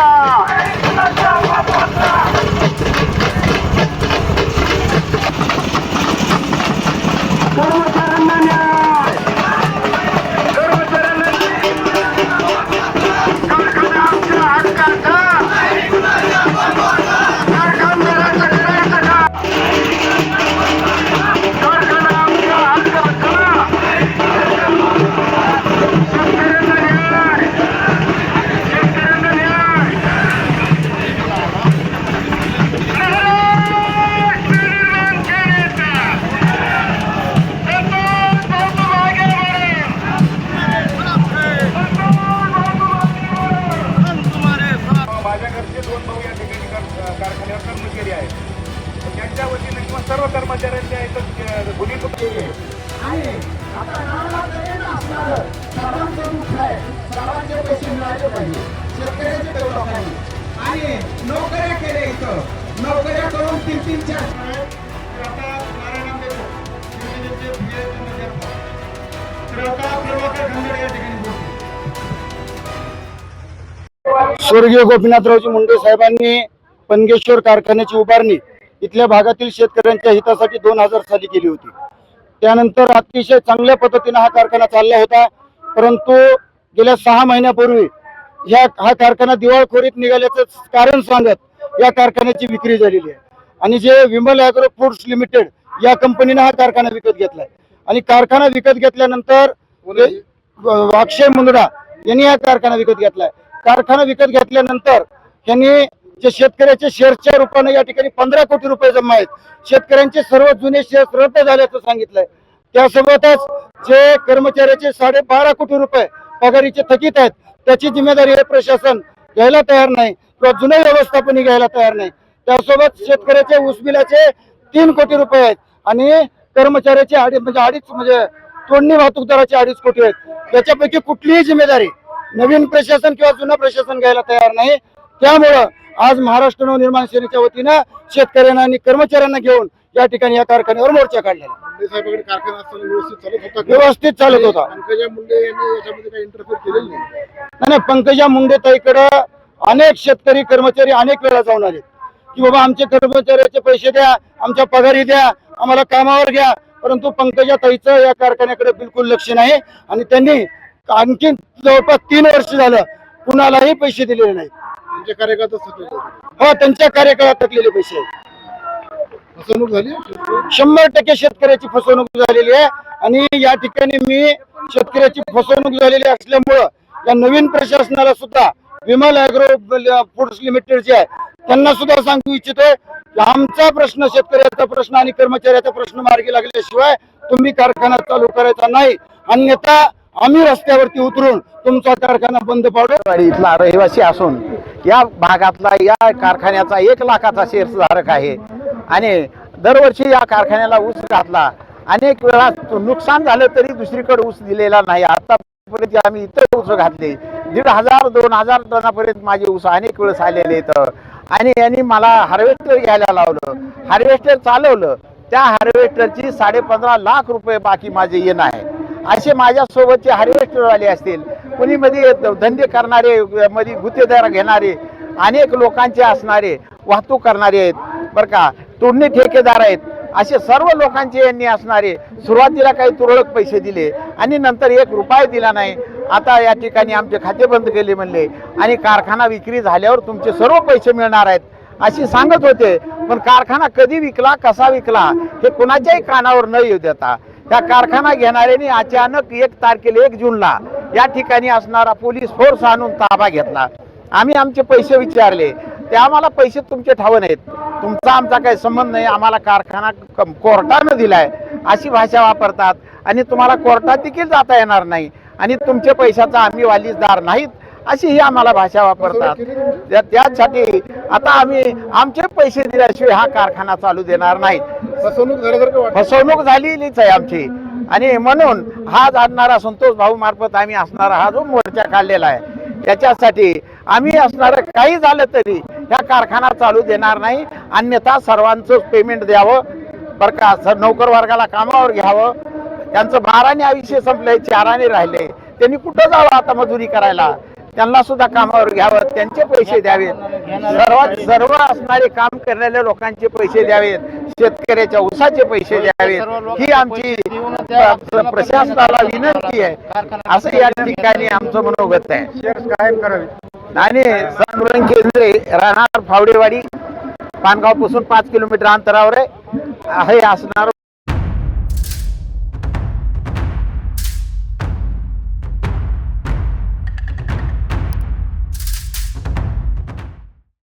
Yeah. सर्व कर्मचाऱ्यांच्या एकच भूमिका आणि आता नावाला तरी असणारं सर्वांचं दुःख आहे. सर्वांचे पैसे मिळाले पाहिजे. शेतकऱ्याचे तेवढं लोकांनी आणि नोकऱ्या केल्या इथं. नोकऱ्या करून तीन तीन चार. स्वर्गीय गोपीनाथरावजी मुंडे साहेबांनी पनगेश्वर कारखान्याची उभारणी इथल्या भागातील शेतकऱ्यांच्या हितासाठी दोन हजार साली केली होती. त्यानंतर अतिशय चांगल्या पद्धतीने हा कारखाना चालला होता. परंतु गेल्या सहा महिन्यापूर्वी ह्या हा कारखाना दिवाळखोरीत निघाल्याचं कारण सांगत या कारखान्याची विक्री झालेली आहे. आणि जे विमल ॲग्रो फूड्स लिमिटेड या कंपनीने हा कारखाना विकत घेतलाय. आणि कारखाना विकत घेतल्यानंतर अक्षय मुंदडा यांनी हा कारखाना विकत घेतलाय. कारखाना विकत घेतल्यानंतर त्यांनी जे शेतकऱ्याचे शेअरच्या रूपाने या ठिकाणी पंधरा कोटी रुपये जमा आहेत. शेतकऱ्यांचे सर्व जुने शेअर रद्द झाल्याचं सांगितलंय. त्यासोबतच जे कर्मचाऱ्याचे साडेबारा कोटी रुपये पगारीचे थकीत आहेत त्याची जिम्मेदारी हे प्रशासन घ्यायला तयार नाही किंवा जुने व्यवस्थापन घ्यायला तयार नाही. त्यासोबत शेतकऱ्याचे उसबिलाचे तीन कोटी रुपये आहेत आणि कर्मचाऱ्याचे अडीच म्हणजे अडीच म्हणजे तोडणी वाहतूकदाराचे अडीच कोटी आहेत. याच्यापैकी कुठलीही जिम्मेदारी नवीन प्रशासन किंवा जुनं प्रशासन घ्यायला तयार नाही. त्यामुळं आज महाराष्ट्र नवनिर्माण सेनेच्या वतीनं शेतकऱ्यांना आणि कर्मचाऱ्यांना घेऊन या ठिकाणी या कारखान्यावर मोर्चा काढलेला मुंडे साहेबांकडे कारखाना असताना व्यवस्थित चालत होता का? व्यवस्थित चालत होता. पंकजा मुंडे यांनी याच्यामध्ये काही इंटरफेअर केलेलं नाही? नाही नाही, पंकजा मुंडे ताईकडं अनेक शेतकरी कर्मचारी अनेक वेळा जाऊन आले की बाबा आमचे कर्मचाऱ्याचे पैसे द्या आमच्या पगारी द्या आम्हाला कामावर घ्या. परंतु पंकजा ताईचं या कारखान्याकडे बिलकुल लक्ष नाही आणि त्यांनी आणखी जवळपास तीन वर्ष झालं कुणालाही पैसे दिलेले नाही कार्यकर्ता सतत हो त्यांच्या कार्यकाळात थकलेले पैसे. आहेत. फसवणूक झाली शंभर टक्के शेतकऱ्याची फसवणूक झालेली आहे आणि या ठिकाणी मी शेतकऱ्याची फसवणूक झालेली असल्यामुळं या नवीन प्रशासनाला सुद्धा विमल ॲग्रो फूड्स लिमिटेड जे आहे त्यांना सुद्धा सांगू इच्छितोय की आमचा प्रश्न शेतकऱ्याचा प्रश्न आणि कर्मचाऱ्याचा प्रश्न मार्गी लागल्याशिवाय तुम्ही कारखाना चालू करायचा नाही. अन्यथा आम्ही रस्त्यावरती उतरून तुमचा कारखाना बंद पाडू. इथला रहिवासी असून या भागातला या कारखान्याचा एक लाखाचा शेअर्सधारक आहे. आणि दरवर्षी या कारखान्याला ऊस घातला. अनेक वेळा नुकसान झालं तरी दुसरीकडे ऊस दिलेला नाही. आतापर्यंत आम्ही इतर ऊस घातले. दीड हजार दोन हजार टनापर्यंत माझे ऊस अनेक वेळेस आलेले आहेत. आणि यांनी मला हार्वेस्टर घ्यायला लावलं. हार्वेस्टर चालवलं. त्या हार्वेस्टरची साडे पंधरा लाख रुपये बाकी माझे येणं आहे. असे माझ्यासोबतचे हार्वेस्टरवाले असतील. कुणी मध्ये धंदे करणारे मध्ये गुत्तेदार घेणारे अनेक लोकांचे असणारे वाहतूक करणारे आहेत. बरं का तोडणी ठेकेदार आहेत. असे सर्व लोकांचे यांनी असणारे सुरुवातीला काही तुरळक पैसे दिले आणि नंतर एक रुपया दिला नाही. आता या ठिकाणी आमचे खाते बंद केले म्हणले आणि कारखाना विक्री झाल्यावर तुमचे सर्व पैसे मिळणार आहेत. अशी सांगत होते. पण कारखाना कधी विकला कसा विकला हे कुणाच्याही कानावर न येऊ देता. त्या कारखाना घेणाऱ्यांनी अचानक एक तारखेला एक जूनला या ठिकाणी असणारा पोलीस फोर्स आणून ताबा घेतला. आम्ही आमचे पैसे विचारले. ते आम्हाला पैसे तुमचे ठाव नाहीत. तुमचा आमचा काही संबंध नाही. आम्हाला कारखाना कोर्टानं दिलाय. अशी भाषा वापरतात. आणि तुम्हाला कोर्टात देखील जाता येणार नाही. आणि तुमच्या पैशाचा आम्ही वालीसदार नाहीत अशी ही आम्हाला भाषा वापरतात. त्या- त्यासाठी आता आम्ही आमचे पैसे दिल्याशिवाय हा कारखाना चालू देणार नाहीत. फसवणूक झाल्यासारखं वाटतं. फसवणूक झालेलीच आहे आमची. आणि म्हणून हा जाणणारा संतोष भाऊ मार्फत आम्ही असणारा हा जो मोर्चा काढलेला आहे त्याच्यासाठी आम्ही असणारं काही झालं तरी ह्या कारखाना चालू देणार नाही. अन्यथा सर्वांचं पेमेंट द्यावं. बरं का सर नोकर वर्गाला कामावर घ्यावं. त्यांचं बाराने आयुष्य संपलंय चाराने राहिले. त्यांनी कुठं जावं आता मजुरी करायला? त्यांना सुद्धा कामावर घ्यावं त्यांचे पैसे द्यावेत. सर्वात सर्व असणारे काम करणाऱ्या लोकांचे पैसे द्यावेत. शेतकऱ्याच्या ऊसाचे पैसे द्यावेत. ही आमची प्रशासनाला विनंती आहे. असं या ठिकाणी आमचं मनोगत आहे. कायम करावे आणि संकलन केंद्रे राहणार फावडेवाडी पानगावपासून पाच किलोमीटर अंतरावर आहे. हे असणार